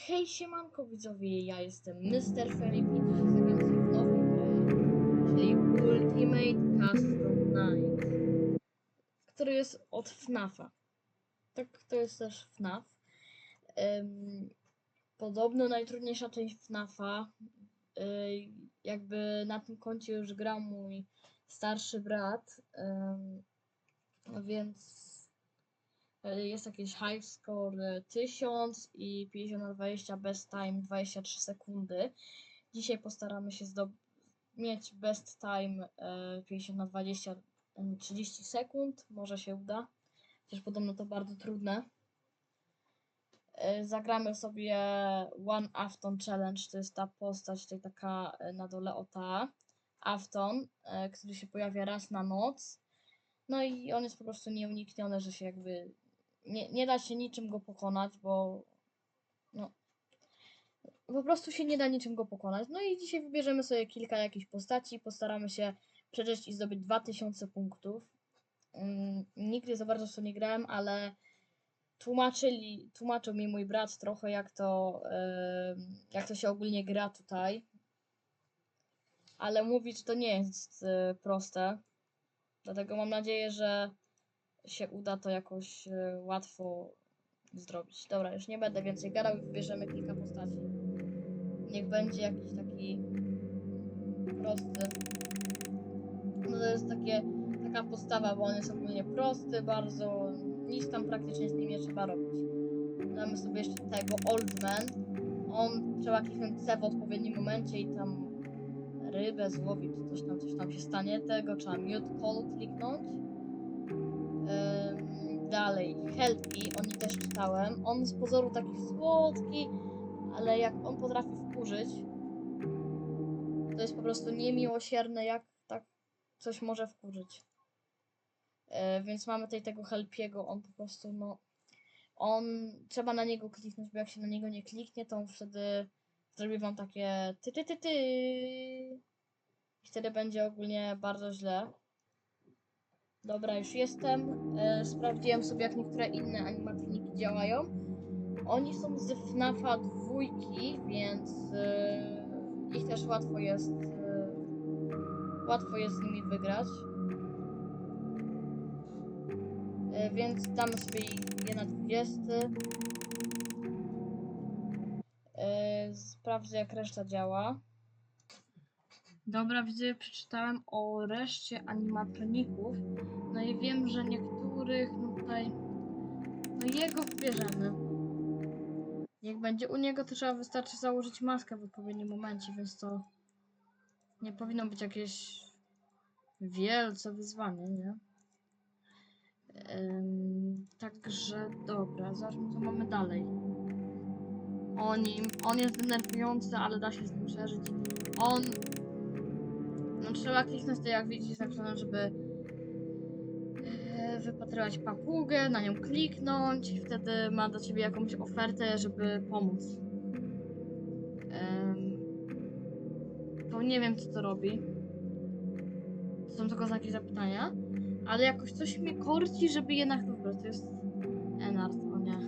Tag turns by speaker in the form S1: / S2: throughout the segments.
S1: Hej siemanko widzowie, ja jestem Mr. Felipe i dzisiaj zagram sobie w nową grę, czyli Ultimate Custom Night, który jest od FNAFa. Tak, to jest też FNAF. Ym, podobno najtrudniejsza część FNAFa, y, jakby na tym koncie już grał mój starszy brat, ym, więc E, Jest jakieś high score e, 1000 i 50 na 20 best time 23 sekundy. Dzisiaj postaramy się mieć best time e, 50 na 20 em, 30 sekund. Może się uda. Chociaż podobno to bardzo trudne. E, Zagramy sobie One Afton Challenge. To jest ta postać, tutaj taka e, na dole o ta. Afton, e, który się pojawia raz na noc. No i on jest po prostu nieunikniony, że się jakby nie, nie da się niczym go pokonać, bo no po prostu się nie da niczym go pokonać. No i dzisiaj wybierzemy sobie kilka jakichś postaci, postaramy się przeżyć i zdobyć 2000 punktów. Mm, nigdy za bardzo w to nie grałem, ale tłumaczyli, tłumaczył mi mój brat trochę jak to, em, jak to się ogólnie gra tutaj. Ale mówi, że to nie jest e, proste. Dlatego mam nadzieję, że się uda to jakoś e, łatwo zrobić. Dobra, już nie będę więcej gadał i wybierzemy kilka postaci. Niech będzie jakiś taki prosty. No to jest takie, taka postawa, bo on jest ogólnie prosty, bardzo nic tam praktycznie z nim nie trzeba robić. Damy sobie jeszcze tego Old Man. On trzeba kliknąć C w odpowiednim momencie i tam rybę złowić, coś tam, coś tam się stanie. Tego trzeba mute call kliknąć. Dalej, Helpy, oni też czytałem. On z pozoru taki słodki, ale jak on potrafi wkurzyć, to jest po prostu niemiłosierne, jak tak coś może wkurzyć. E, więc mamy tutaj tego Helpiego, on po prostu, no, on, trzeba na niego kliknąć, bo jak się na niego nie kliknie, to on wtedy zrobi wam takie ty ty ty ty i wtedy będzie ogólnie bardzo źle. Dobra, już jestem. E, sprawdziłem sobie, jak niektóre inne animatroniki działają. Oni są z FNAFa dwójki, więc e, ich też łatwo jest e, łatwo jest z nimi wygrać. E, więc damy sobie je na 20. E, sprawdzę, jak reszta działa. Dobra, widzę, przeczytałem o reszcie animatroników. No i wiem, że niektórych, no tutaj, no jego wybierzemy. Jak będzie u niego, to trzeba wystarczy założyć maskę w odpowiednim momencie, więc to nie powinno być jakieś wielce wyzwanie, nie? Także dobra, zobaczmy co mamy dalej. O nim, on jest denerwujący, ale da się z nim przeżyć. On no trzeba kliknąć to jak widzisz napisane, żeby e, wypatrywać papugę, na nią kliknąć i wtedy ma do ciebie jakąś ofertę, żeby pomóc. Em, to nie wiem co to robi. To są tylko znaki zapytania. Ale jakoś coś mnie korci, żeby jednak dobra, to jest Enart, o nie.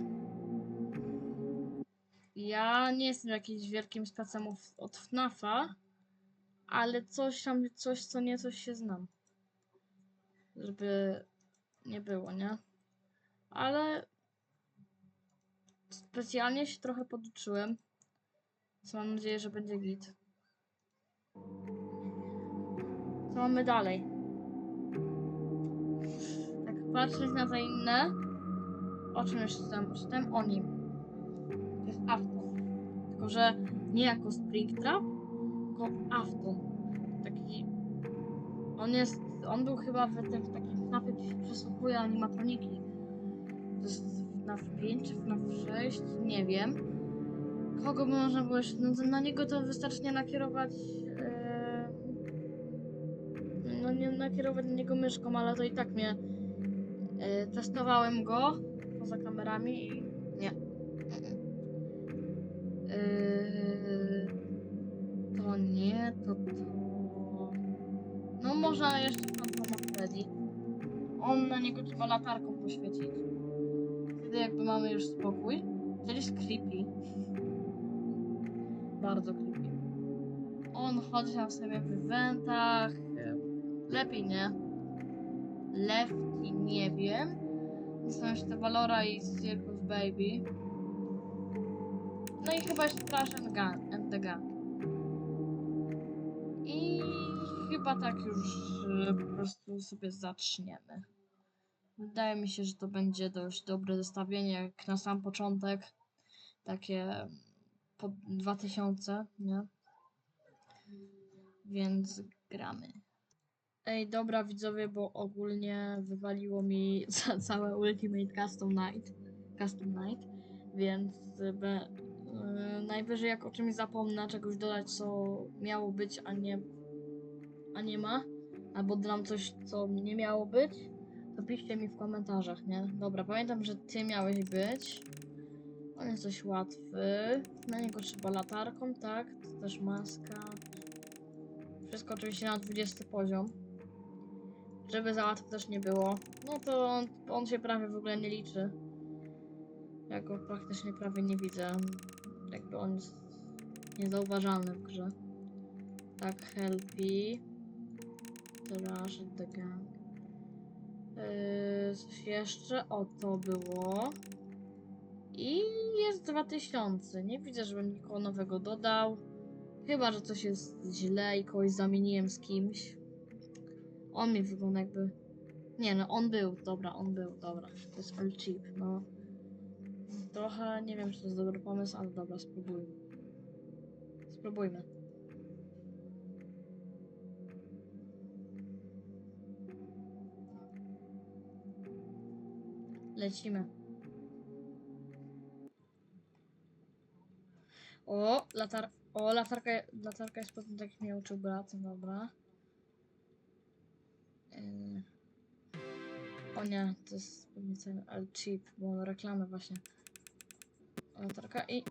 S1: Ja nie jestem jakimś wielkim specem od FNAFa, ale coś tam, coś co nieco się znam. Żeby nie było, nie? Ale specjalnie się trochę poduczyłem. Co mam nadzieję, że będzie git. Co mamy dalej? Tak patrzeć na te inne. O czym jeszcze? Czytam o nim. To jest Afton. Tylko, że nie jako Springtrap, tylko Afton. Taki. On jest. On był chyba w tym w takim FNAFie, gdzie się przesłuchuje animatroniki. To jest FNAF 5 czy FNAF 6? Nie wiem. Kogo by można było jeszcze. No, na niego to wystarczy nie nakierować. e, No nie nakierować na niego myszką, ale to i tak mnie. e, Testowałem go poza kamerami i Trzeba latarką poświecić. Wtedy jakby mamy już spokój. Wtedy jest creepy. Bardzo creepy. On chodzi tam sobie w eventach. Lepiej nie. Lefty nie wiem. Są jeszcze Valora i Circus Baby. No i chyba jeszcze Trash and, Gun, and the Gun. I chyba tak już e, po prostu sobie zaczniemy. Wydaje mi się, że to będzie dość dobre zestawienie, jak na sam początek. Takie po 2000, nie? Więc gramy. Ej, dobra widzowie, bo ogólnie wywaliło mi ca całe Ultimate Custom Night. Custom Night, więc be, yy, najwyżej jak o czymś zapomnę, czegoś dodać, co miało być, a nie, a nie ma, albo dodam coś, co nie miało być, to piszcie mi w komentarzach, nie? Dobra, pamiętam, że ty miałeś być. On jest dość łatwy. Na niego trzeba latarką, tak? To też maska. Wszystko oczywiście na 20 poziom. Żeby za łatwo też nie było. No to on, on się prawie w ogóle nie liczy. Ja go praktycznie prawie nie widzę. Jakby on jest niezauważalny w grze. Tak, Helpy. Trash the Gang. Yy, coś jeszcze? O, to było. I jest 2000. Nie widzę, żebym nikogo nowego dodał. Chyba, że coś jest źle i kogoś zamieniłem z kimś. On mi wygląda jakby... Nie no, on był, dobra, on był, dobra. To jest all cheap, no. Trochę nie wiem, czy to jest dobry pomysł, ale dobra, spróbujmy. Spróbujmy. Lecimy. O, latar... O, latarka, latarka jest potem tak jak mnie uczył brat, dobra. Yy. O nie, to jest pewnie ten ale cheap, bo reklamę właśnie. Latarka i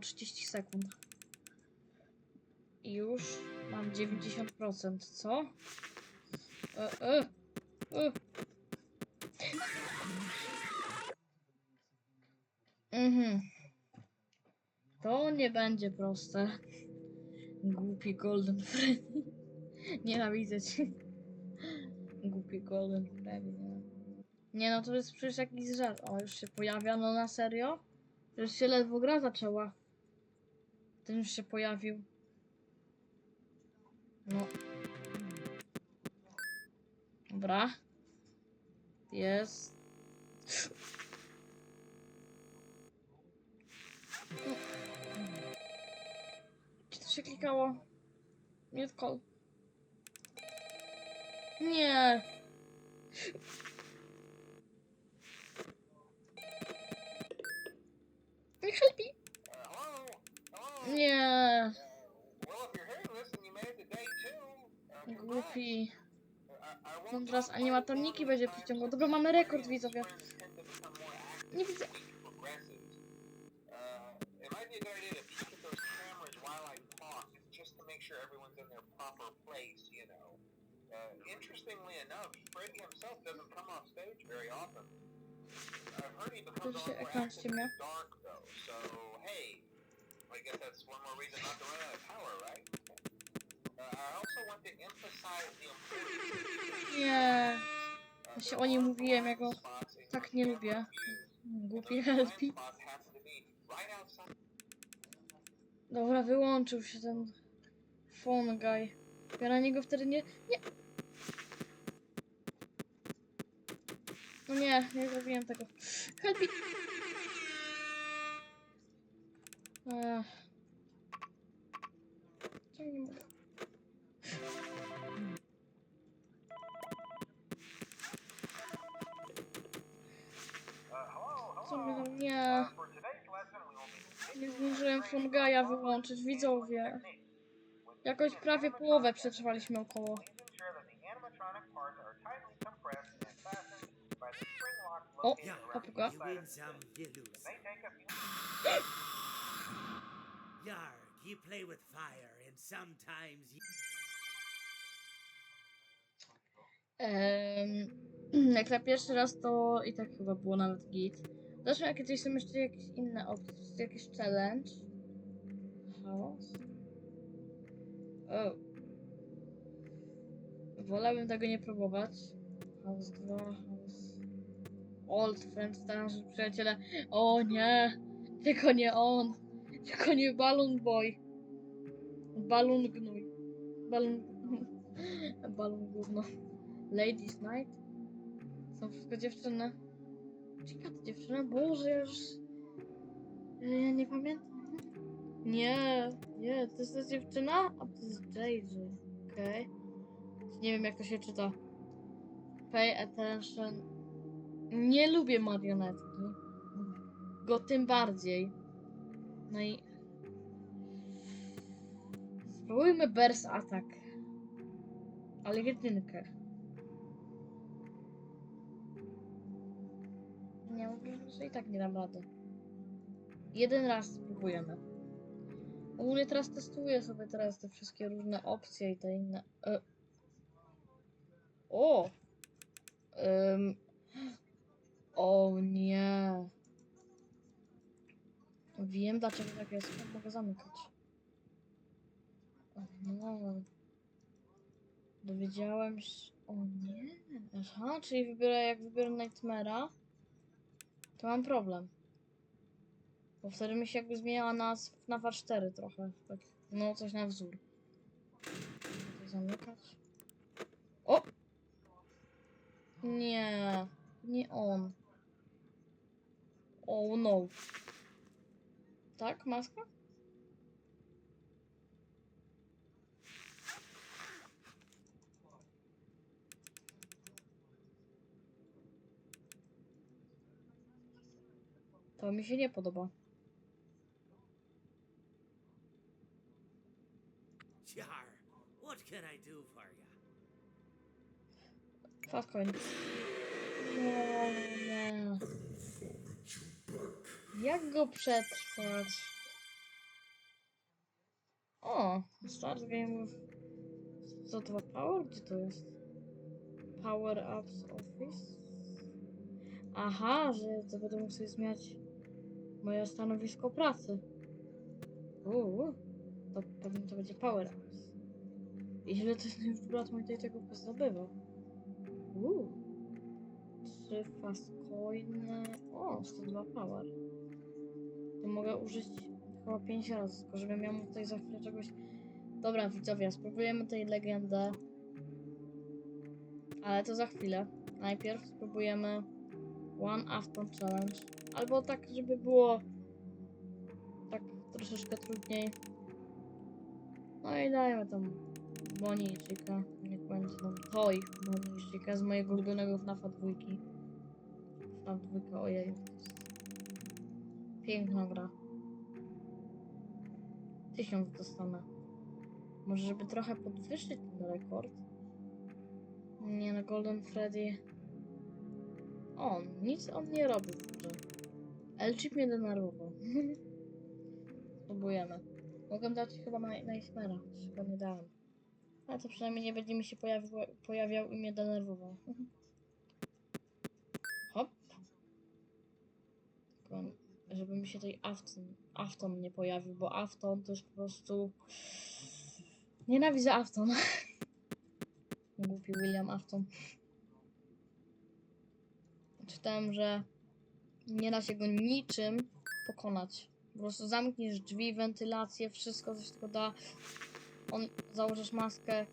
S1: Dobra, minęło 30 sekund. I już mam 90%, co? E, e, e. Mhm. To nie będzie proste. Głupi Golden Freddy. Nienawidzę cię. Głupi Golden Freddy. Nie no, to jest przecież jakiś żart. O, już się pojawia, no na serio? Już się ledwo gra zaczęła. Ten już się pojawił. No. Dobra. Jest. Czy to się klikało? Nie call. Nie. Help.
S2: Congrats.
S1: Głupi. On teraz animatorniki będzie
S2: times
S1: Dobra, mamy rekord, widzowie. Nie widzę.
S2: to
S1: się ekran ściemnia.
S2: I guess that's one more reason not to run out of power, right? Uh, I also want to emphasize the importance
S1: Nie. Właśnie o nim mówiłem, ja go tak nie lubię. Głupi
S2: outside
S1: Dobra, wyłączył się ten phone guy. Ja na niego wtedy nie... Nie! No nie, nie zrobiłem tego. Help me! Ech. Czemu nie mogę? Co mnie tam... Nie. Nie zdążyłem guy'a wyłączyć, widzowie. Jakoś prawie połowę przetrwaliśmy około. O, papuga.
S3: You win some, you lose. Yarg, you play with fire, and sometimes you...
S1: Em, jak na pierwszy raz to i tak chyba było nawet git. Zresztą jak są jeszcze jakieś inne opcje, jakiś challenge. Chaos? O. Wolałbym tego nie próbować. Chaos 2, Chaos... Old Friends, starzy przyjaciele. O nie! Tylko nie on! Tylko nie Balloon Boy! Balloon gnój. Balloon... Balloon gówno. Ladies Night? Są wszystko dziewczyny. Czeka to dziewczyna? Boże, ja już... Ja nie pamiętam. Nie, nie, to jest ta dziewczyna? A to jest JJ. Okej. Nie wiem jak to się czyta. Pay attention. Nie lubię marionetki. Go tym bardziej. No i... Spróbujmy Burst Attack. Ale jedynkę. Nie, że i tak nie dam rady. Jeden raz spróbujemy. Ogólnie teraz testuję sobie teraz te wszystkie różne opcje i te inne. E. O! Ym. O nie. Wiem dlaczego tak jest. Mogę zamykać. O no. Dowiedziałem się. O nie. Aha, czyli wybiorę, jak wybiorę Nightmare'a, to mam problem. Bo wtedy mi się jakby zmieniała na FNAF 4 trochę. Tak, no coś na wzór. Tutaj zamykać. O! Nie, nie on. Oh no. Tak, maska? To mi się nie podoba.
S3: Jar, what can I do for you?
S1: Fast coin. Jak go przetrwać? O, start game with... Co to power? Gdzie to jest? Power ups office? Aha, że to będę mógł sobie zmieniać moje stanowisko pracy. Uuu, to pewnie to będzie power ups. I źle to już brat mój tego pozdobywał. Uuu. Trzy fast coiny. O, 102 power. To mogę użyć chyba 5 razy, tylko żebym miał tutaj za chwilę czegoś. Dobra, widzowie, spróbujemy tej legendę. Ale to za chwilę. Najpierw spróbujemy One Afton Challenge. Albo tak, żeby było tak troszeczkę trudniej. No i dajmy tam Chica. Niech będzie tam Toy Chica z mojego ulubionego FNAFa dwójki. FNAF dwójka, ojej. Piękna gra. Tysiąc dostanę. Może żeby trochę podwyższyć ten rekord? Nie no, Golden Freddy... On, nic on nie robi. Elchip mnie denerwował. Spróbujemy. Mogę dać chyba Nightmare'a, chyba nie dałem. Ale to przynajmniej nie będzie mi się pojawiał i mnie denerwował. Hop. Tylko, żeby mi się tej Afton, Afton nie pojawił, bo Afton to jest po prostu... Nienawidzę Afton. Głupi William Afton. Czytałem, że nie da się go niczym pokonać. Po prostu zamkniesz drzwi, wentylację, wszystko, coś tylko da. On, założysz maskę.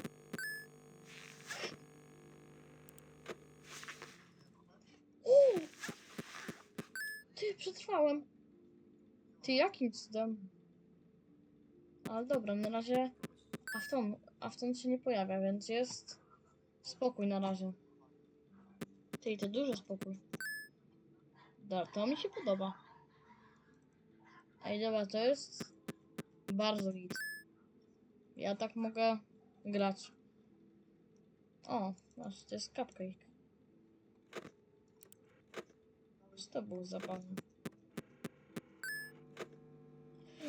S1: Uuu! Ty, przetrwałem. Ty, jakim cudem? Ale dobra, na razie Afton, Afton się nie pojawia, więc jest spokój na razie. Ty, to duży spokój. Da, to mi się podoba. Ej, dobra, to jest bardzo git. Ja tak mogę grać. O, masz, to jest cupcake. Co to było zabawne?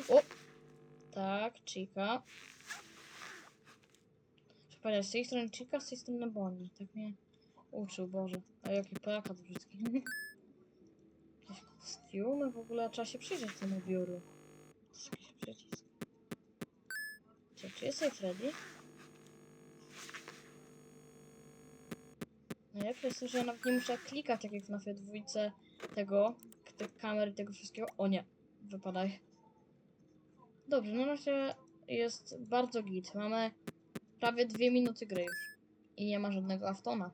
S1: O! Tak, Chica. Przepraszam, z tej strony Chica, z tej strony Bonnie. Tak mnie uczył, Boże. A jaki plakat brzydki. Jakieś kostiumy w ogóle, trzeba się przyjrzeć temu biuru. Jakiś przycisk. Czy, czy jest tutaj Freddy? Najlepsze jest to, że ja nawet nie muszę klikać tak jak w naszej dwójce tego, tych kamer i tego wszystkiego. O nie, wypadaj. Dobrze, na razie jest bardzo git. Mamy prawie dwie minuty gry już. I nie ma żadnego Aftona.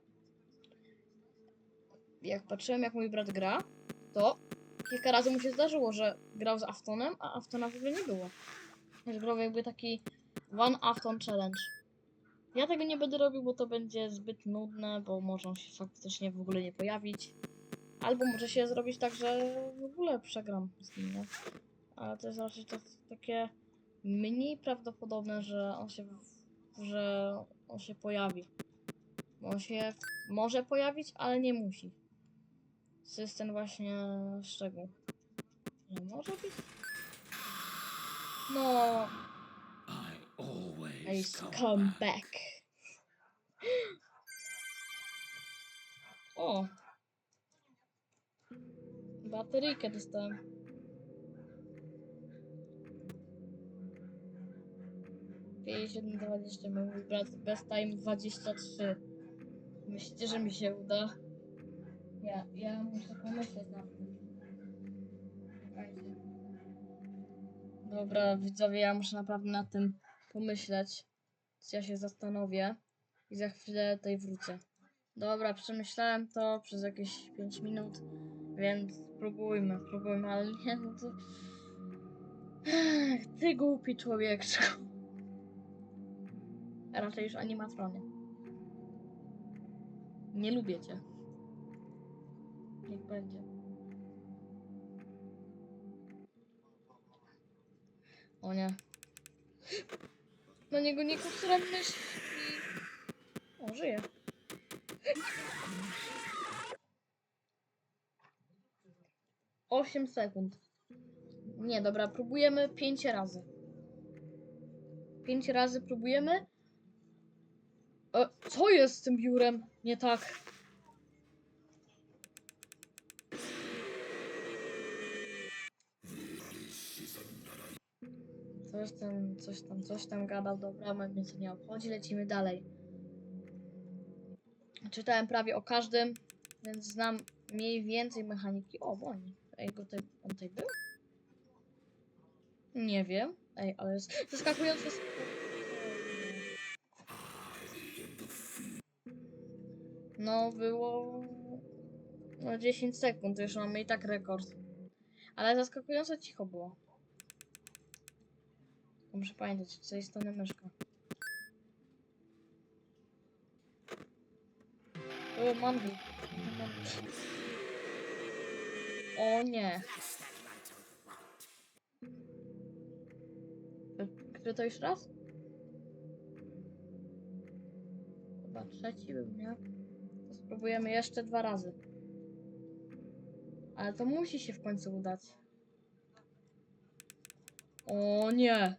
S1: Jak patrzyłem jak mój brat gra, to kilka razy mu się zdarzyło, że grał z Aftonem, a Aftona w ogóle nie było. Że grał jakby taki One Afton Challenge. Ja tego nie będę robił, bo to będzie zbyt nudne, bo może się faktycznie w ogóle nie pojawić. Albo może się zrobić tak, że w ogóle przegram z nim? Ale to jest raczej to takie mniej prawdopodobne, że on się, że on się pojawi. On się może pojawić, ale nie musi. To jest ten właśnie szczegół. Nie może być? No,
S3: I come back.
S1: O! Bateryjkę dostałem. Pięćdziesiąt dwadzieścia, mój brat best time 23. Myślicie, że mi się uda? Ja, ja muszę pomyśleć nad tym. Czekajcie. Dobra, widzowie, ja muszę naprawdę nad tym pomyśleć. Ja się zastanowię i za chwilę tutaj wrócę. Dobra, przemyślałem to przez jakieś 5 minut, więc próbujmy, próbujmy, ale nie, no to... Ech, Ty głupi człowieczku. Raczej już animatronie. Nie lubię cię. Niech będzie. O nie. Na niego nie kusuram myśli. O, żyje. Osiem sekund. Nie, dobra, próbujemy pięć razy. Pięć razy próbujemy. E, co jest z tym biurem? Nie tak. Coś tam, coś tam, coś tam gadał, dobra, mnie co nie obchodzi, lecimy dalej. Czytałem prawie o każdym, więc znam mniej więcej mechaniki. O, bo oni. Ej, go tutaj, on tutaj był? Nie wiem. Ej, ale jest zaskakujące. sp- No, było. No, 10 sekund, już mamy i tak rekord. Ale zaskakująco cicho było. Muszę pamiętać, z tej strony myszka. O, mangi. O nie. Który to już raz? Chyba trzeci był, nie? Spróbujemy jeszcze dwa razy. Ale to musi się w końcu udać. O nie.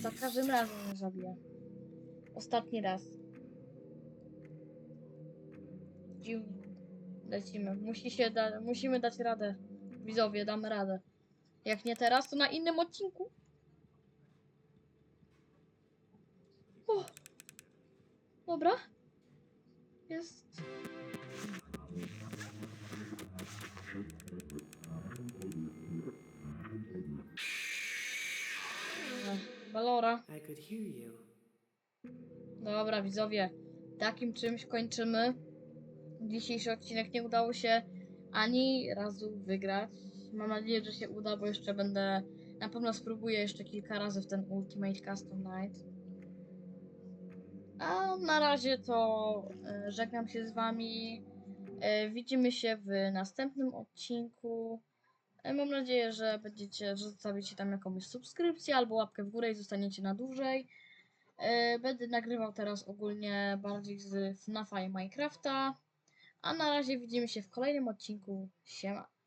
S1: Za każdym razem mnie zabija. Ostatni raz. Dziwnie. Lecimy. Musi się da musimy dać radę. Widzowie, damy radę. Jak nie teraz, to na innym odcinku. O! Dobra. Jest. Balora. Dobra, widzowie, takim czymś kończymy. Dzisiejszy odcinek nie udało się ani razu wygrać. Mam nadzieję, że się uda, bo jeszcze będę. Na pewno spróbuję jeszcze kilka razy w ten Ultimate Custom Night. A na razie to e, żegnam się z Wami. E, widzimy się w następnym odcinku. E, mam nadzieję, że będziecie, że zostawicie tam jakąś subskrypcję albo łapkę w górę i zostaniecie na dłużej. Będę nagrywał teraz ogólnie bardziej z FNAFa i Minecrafta. A na razie widzimy się w kolejnym odcinku. Siema.